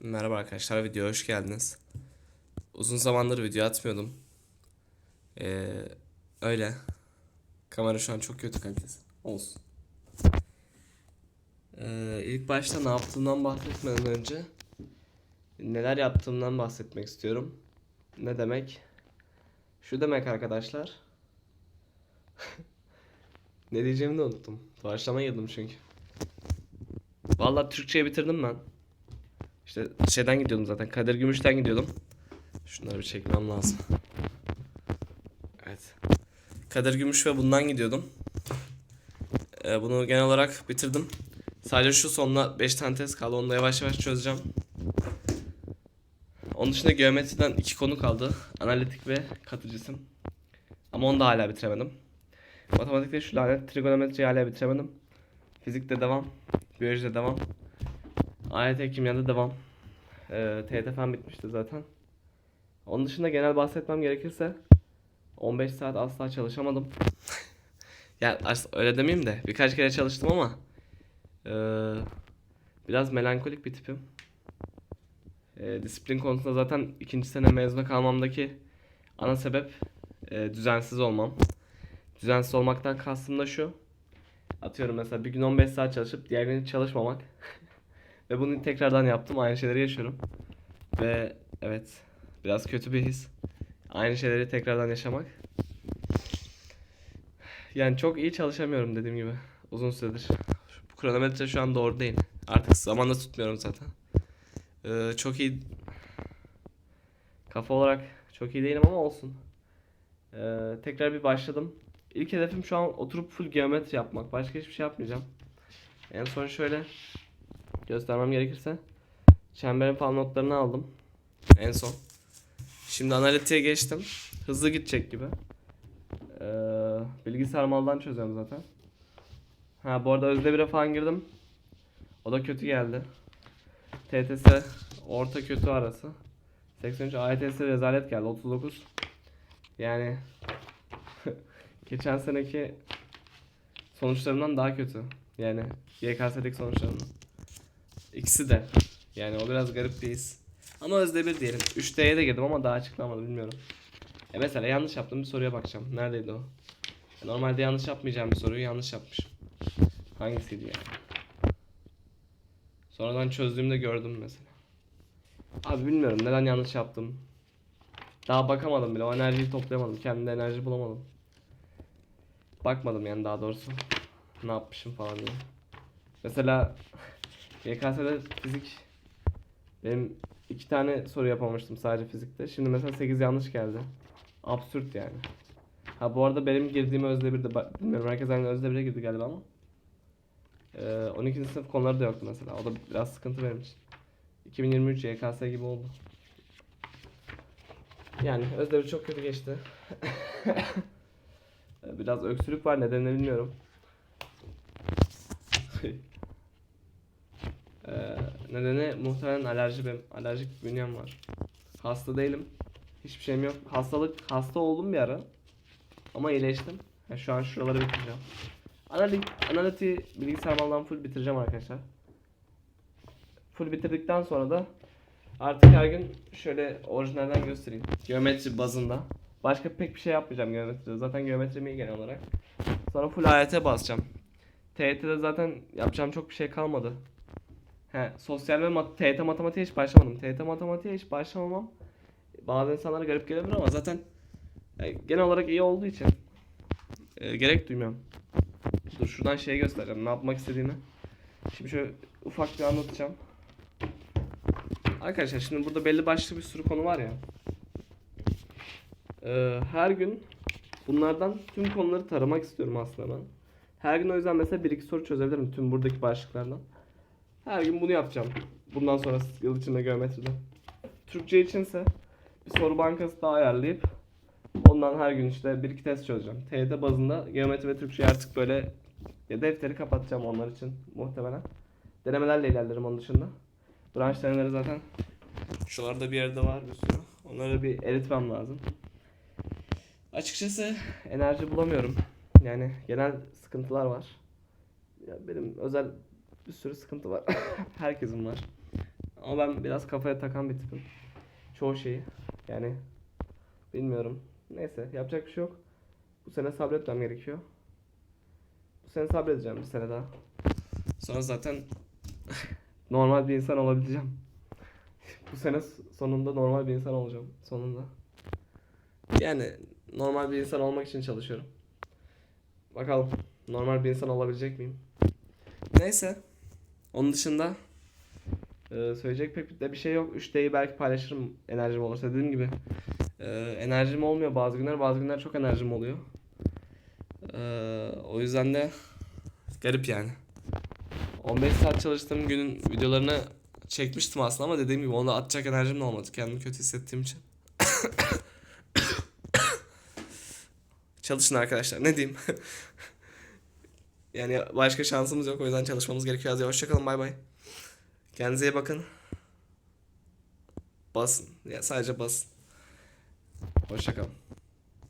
Merhaba arkadaşlar, videoya hoş geldiniz. Uzun zamandır video atmıyordum. Ee, öyle. Kamera şu an çok kötü kalitesi. Olsun. Ee, ilk başta ne yaptığımdan bahsetmeden önce neler yaptığımdan bahsetmek istiyorum. Ne demek? Şu demek arkadaşlar. ne diyeceğimi de unuttum. Doğaçlama girdim çünkü. Vallahi Türkçeyi bitirdim ben. İşte şeyden gidiyordum zaten. Kadir Gümüş'ten gidiyordum. Şunları bir çekmem lazım. Evet. Kadir Gümüş ve bundan gidiyordum. Ee, bunu genel olarak bitirdim. Sadece şu sonuna 5 tane test kaldı. Onu da yavaş yavaş çözeceğim. Onun dışında geometriden iki konu kaldı. Analitik ve katı cisim. Ama onu da hala bitiremedim. Matematikte şu lanet trigonometriyi hala bitiremedim. Fizikte devam. Biyolojide devam. AYT kimyada devam. Ee, TYT bitmişti zaten. Onun dışında genel bahsetmem gerekirse 15 saat asla çalışamadım. as- öyle demeyeyim de birkaç kere çalıştım ama ee, biraz melankolik bir tipim. Ee, disiplin konusunda zaten ikinci sene mezuna kalmamdaki ana sebep ee, düzensiz olmam. Düzensiz olmaktan kastım da şu. Atıyorum mesela bir gün 15 saat çalışıp diğer gün çalışmamak. Ve bunu tekrardan yaptım. Aynı şeyleri yaşıyorum. Ve evet biraz kötü bir his. Aynı şeyleri tekrardan yaşamak. Yani çok iyi çalışamıyorum dediğim gibi. Uzun süredir. Bu kronometre şu an doğru değil. Artık zamanda tutmuyorum zaten. Ee, çok iyi kafa olarak çok iyi değilim ama olsun. Ee, tekrar bir başladım. İlk hedefim şu an oturup full geometri yapmak. Başka hiçbir şey yapmayacağım. En son şöyle göstermem gerekirse çemberin falan notlarını aldım. En son. Şimdi analitiğe geçtim. Hızlı gidecek gibi. Ee, bilgisayar maldan çözüyorum zaten. Ha bu arada özde bire falan girdim. O da kötü geldi. TTS orta kötü arası. 83 AYTS rezalet geldi 39. Yani geçen seneki sonuçlarımdan daha kötü. Yani YKS'deki sonuçlarımdan. İkisi de. Yani o biraz garip bir his. Ama özde bir diyelim. 3D'ye de girdim ama daha açıklamadı bilmiyorum. E mesela yanlış yaptığım bir soruya bakacağım. Neredeydi o? E Normalde yanlış yapmayacağım bir soruyu yanlış yapmışım. Hangisiydi yani? Sonradan çözdüğümde gördüm mesela. Abi bilmiyorum neden yanlış yaptım. Daha bakamadım bile. O enerjiyi toplayamadım. Kendimde enerji bulamadım. Bakmadım yani daha doğrusu. Ne yapmışım falan diye. Mesela YKS'de fizik benim iki tane soru yapamamıştım sadece fizikte. Şimdi mesela 8 yanlış geldi. Absürt yani. Ha bu arada benim girdiğim özde bir de bak- bilmiyorum herkes aynı özde bire girdi galiba ama. Ee, 12. sınıf konuları da yoktu mesela. O da biraz sıkıntı benim için. 2023 YKS gibi oldu. Yani özde bir çok kötü geçti. Biraz öksürük var nedenini bilmiyorum. Nedeni muhtemelen alerji benim. Alerjik bir bünyem var. Hasta değilim. Hiçbir şeyim yok. Hastalık, hasta oldum bir ara. Ama iyileştim. Ya şu an şuraları bitireceğim. Analitik, analiti bilgisayar malından full bitireceğim arkadaşlar. Full bitirdikten sonra da artık her gün şöyle orijinalden göstereyim. Geometri bazında. Başka pek bir şey yapmayacağım geometride. Zaten geometrim iyi genel olarak. Sonra full AYT basacağım. TYT'de zaten yapacağım çok bir şey kalmadı. He, sosyal ve mat TYT matematiğe hiç başlamadım. TYT matematiğe hiç başlamamam bazı insanlara garip gelebilir ama zaten e, genel olarak iyi olduğu için e, gerek duymuyorum. Dur şuradan şeyi göstereceğim ne yapmak istediğini. Şimdi şöyle ufak bir anlatacağım. Arkadaşlar şimdi burada belli başlı bir sürü konu var ya. Ee, her gün bunlardan tüm konuları taramak istiyorum aslında ben. Her gün o yüzden mesela bir iki soru çözebilirim tüm buradaki başlıklardan. Her gün bunu yapacağım. Bundan sonra yıl içinde geometride. Türkçe içinse bir soru bankası daha ayarlayıp ondan her gün işte bir iki test çözeceğim. TYT bazında geometri ve Türkçe artık böyle ya defteri kapatacağım onlar için muhtemelen. Denemelerle ilerlerim onun dışında. Branş denemeleri zaten şuralarda bir yerde var bir sürü. Onları bir eritmem lazım. Açıkçası enerji bulamıyorum. Yani genel sıkıntılar var. Ya benim özel bir sürü sıkıntı var. Herkesin var. Ama ben biraz kafaya takan bir tipim. Çoğu şeyi. Yani bilmiyorum. Neyse yapacak bir şey yok. Bu sene sabretmem gerekiyor. Bu sene sabredeceğim bir sene daha. Sonra zaten normal bir insan olabileceğim. Bu sene sonunda normal bir insan olacağım. Sonunda. Yani normal bir insan olmak için çalışıyorum. Bakalım normal bir insan olabilecek miyim? Neyse. Onun dışında e, söyleyecek pek de bir şey yok. 3D'yi belki paylaşırım enerjim olursa. Dediğim gibi e, enerjim olmuyor bazı günler. Bazı günler çok enerjim oluyor. E, o yüzden de garip yani. 15 saat çalıştığım günün videolarını çekmiştim aslında ama dediğim gibi onu atacak enerjim de olmadı. Kendimi kötü hissettiğim için. Çalışın arkadaşlar. Ne diyeyim? yani başka şansımız yok. O yüzden çalışmamız gerekiyor. Hadi hoşçakalın. Bay bay. Kendinize iyi bakın. Basın. Ya sadece basın. Hoşçakalın.